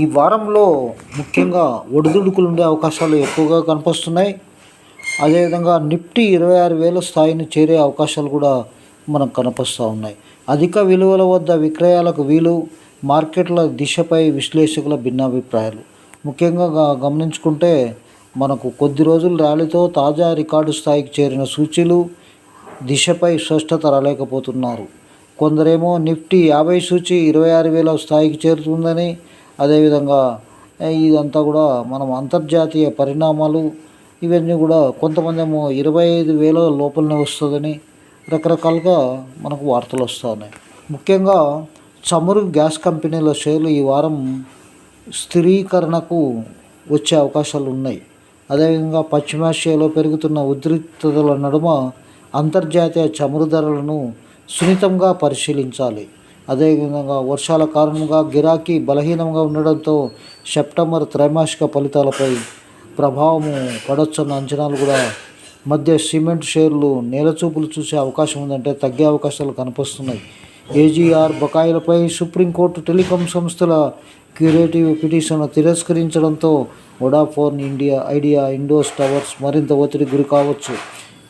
ఈ వారంలో ముఖ్యంగా ఒడిదుడుకులు ఉండే అవకాశాలు ఎక్కువగా కనిపిస్తున్నాయి. అదేవిధంగా నిఫ్టీ ఇరవై ఆరు వేల స్థాయిని చేరే అవకాశాలు కూడా మనకు కనిపిస్తూ ఉన్నాయి. అధిక విలువల వద్ద విక్రయాలకు వీలు మార్కెట్ల దిశపై విశ్లేషకుల భిన్నాభిప్రాయాలు. ముఖ్యంగా గమనించుకుంటే మనకు కొద్ది రోజుల ర్యాలీతో తాజా రికార్డు స్థాయికి చేరిన సూచీలు దిశపై స్పష్టత రాలేకపోతున్నారు. కొందరేమో నిఫ్టీ యాభై సూచి ఇరవై ఆరు వేల స్థాయికి చేరుతుందని అదేవిధంగా ఇదంతా కూడా మనం అంతర్జాతీయ పరిణామాలు ఇవన్నీ కూడా కొంతమంది ఏమో ఇరవై ఐదు వేల లోపలనే వస్తుందని రకరకాలుగా మనకు వార్తలు వస్తూ ఉన్నాయి ముఖ్యంగా చమురు గ్యాస్ కంపెనీల షేర్లు ఈ వారం స్థిరీకరణకు వచ్చే అవకాశాలు ఉన్నాయి. అదేవిధంగా పశ్చిమాసియాలో పెరుగుతున్న ఉద్రిక్తతల నడుమ అంతర్జాతీయ చమురు ధరలను సున్నితంగా పరిశీలించాలి. అదేవిధంగా వర్షాల కారణంగా గిరాకీ బలహీనంగా ఉండడంతో సెప్టెంబర్ త్రైమాసిక ఫలితాలపై ప్రభావము పడొచ్చన్న అంచనాలు కూడా మధ్య సిమెంట్ షేర్లు నేలచూపులు చూసే అవకాశం ఉందంటే తగ్గే అవకాశాలు కనిపిస్తున్నాయి. ఏజీఆర్ బకాయిలపై సుప్రీంకోర్టు టెలికాం సంస్థల క్యూరేటివ్ పిటిషన్ను తిరస్కరించడంతో Vodafone India Idea Indus Towers మరింత ఒత్తిడి గురి కావచ్చు.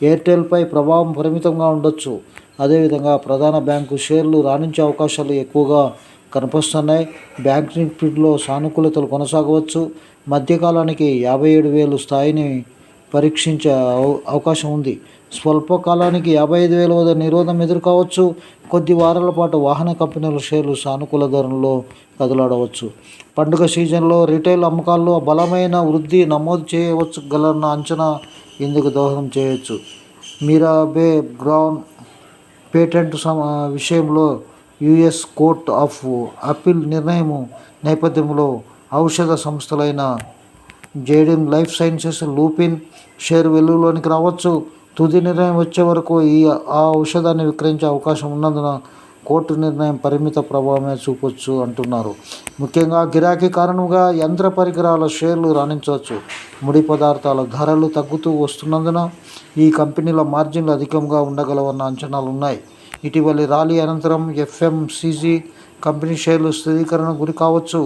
ఎయిర్టెల్పై ప్రభావం పరిమితంగా ఉండొచ్చు. అదేవిధంగా ప్రధాన బ్యాంకు షేర్లు రాణించే అవకాశాలు ఎక్కువగా కనిపిస్తున్నాయి. బ్యాంక్ నిఫ్టీలో సానుకూలతలు కొనసాగవచ్చు. మధ్యకాలానికి యాభై ఏడు వేలు స్థాయిని పరీక్షించే అవ- అవకాశం ఉంది. స్వల్పకాలానికి యాభై ఐదు వేల వద్ద నిరోధం ఎదుర్కోవచ్చు. కొద్ది వారాల పాటు వాహన కంపెనీల షేర్లు సానుకూల ధోరణిలో కదలాడవచ్చు. పండుగ సీజన్లో రిటైల్ అమ్మకాల్లో బలమైన వృద్ధి నమోదు చేయవచ్చు గలన్న అంచనా ఇందుకు దోహదం చేయవచ్చు మీరాబే గ్రౌండ్ పేటెంట్ విషయంలో యుఎస్ కోర్ట్ ఆఫ్ అప్పీల్ నిర్ణయం నేపథ్యంలో ఔషధ సంస్థలైన జేడిన్ లైఫ్ సైన్సెస్ లూపిన్ షేర్ వెలుగులోనికి రావచ్చు. తుది నిర్ణయం వచ్చే వరకు ఈ ఆ ఔషధాన్ని విక్రయించే అవకాశం ఉన్నందున కోర్టు నిర్ణయం పరిమిత ప్రభావమే చూపొచ్చు అంటున్నారు. ముఖ్యంగా గిరాకీ కారణంగా యంత్ర పరికరాల షేర్లు రాణించవచ్చు. ముడి పదార్థాల ధరలు తగ్గుతూ వస్తున్నందున ఈ కంపెనీల మార్జిన్లు అధికంగా ఉండగలవన్న అంచనాలు ఉన్నాయి ఇటీవలి ర్యాలీ అనంతరం ఎఫ్ఎంసీజీ కంపెనీ షేర్లు స్థిరీకరణ గురి కావచ్చు.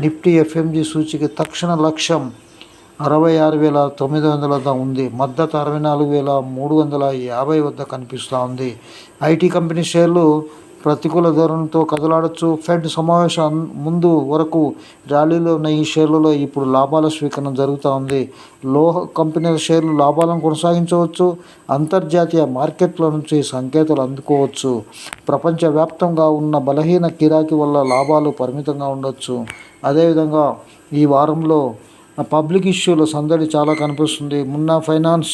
నిఫ్టీ ఎఫ్ఎంజీ సూచికి తక్షణ లక్ష్యం అరవై ఆరు వేల తొమ్మిది వందల ఉంది. మద్దతు అరవై నాలుగు వేల మూడు వందల యాభై వద్ద కనిపిస్తూ ఉంది. ఐటీ కంపెనీ షేర్లు ప్రతికూల ధోరణితో కదలాడచ్చు. ఫెడ్ సమావేశం ముందు వరకు ర్యాలీలో ఉన్న ఈ షేర్లలో ఇప్పుడు లాభాల స్వీకరణ జరుగుతూ ఉంది. లోహ కంపెనీల షేర్లు లాభాలను కొనసాగించవచ్చు. అంతర్జాతీయ మార్కెట్ల నుంచి సంకేతాలు అందుకోవచ్చు. ప్రపంచవ్యాప్తంగా ఉన్న బలహీన కిరాకీ వల్ల లాభాలు పరిమితంగా ఉండొచ్చు. అదేవిధంగా ఈ వారంలో పబ్లిక్ ఇష్యూల సందడి చాలా కనిపిస్తుంది. మున్నా ఫైనాన్స్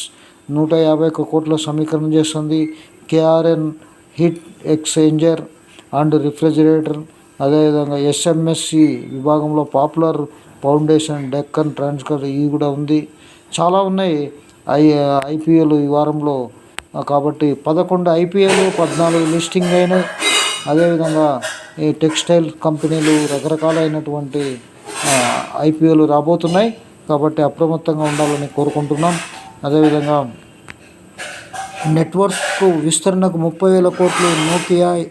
నూట యాభై ఒక్క కోట్ల సమీకరణ చేస్తుంది. KRN heat exchanger and refrigerator. అదేవిధంగా ఎస్ఎంఎస్సి విభాగంలో పాపులర్ ఫౌండేషన్ డెక్కన్ ట్రాన్స్కర్ ఇవి కూడా ఉంది. చాలా ఉన్నాయి. ఐ ఐపీఎల్ ఈ వారంలో. కాబట్టి పదకొండు ఐపీఎల్ పద్నాలుగు లిస్టింగ్ అయినాయి. అదేవిధంగా ఈ టెక్స్టైల్ కంపెనీలు రకరకాలైనటువంటి ఐపీఎల్ రాబోతున్నాయి. కాబట్టి అప్రమత్తంగా ఉండాలని కోరుకుంటున్నాం. అదేవిధంగా నెట్వర్క్ విస్తరణకు ముప్పై వేల కోట్లు నోకియా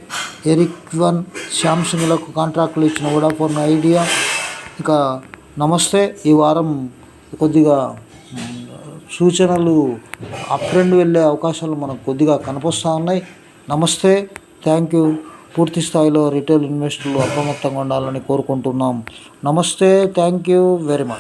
ఎరిక్వన్ శాంసంగ్లకు కాంట్రాక్టులు ఇచ్చిన వోడాఫోన్ ఐడియా. ఇక నమస్తే ఈ వారం కొద్దిగా సూచనలు అప్ ట్రెండ్ వెళ్ళే అవకాశాలు మనకు కొద్దిగా కనిపిస్తూ ఉన్నాయి. నమస్తే థ్యాంక్ యూ. పూర్తి స్థాయిలో రిటైల్ ఇన్వెస్టర్లు అప్రమత్తంగా ఉండాలని కోరుకుంటున్నాం. నమస్తే థ్యాంక్ యూ వెరీ మచ్.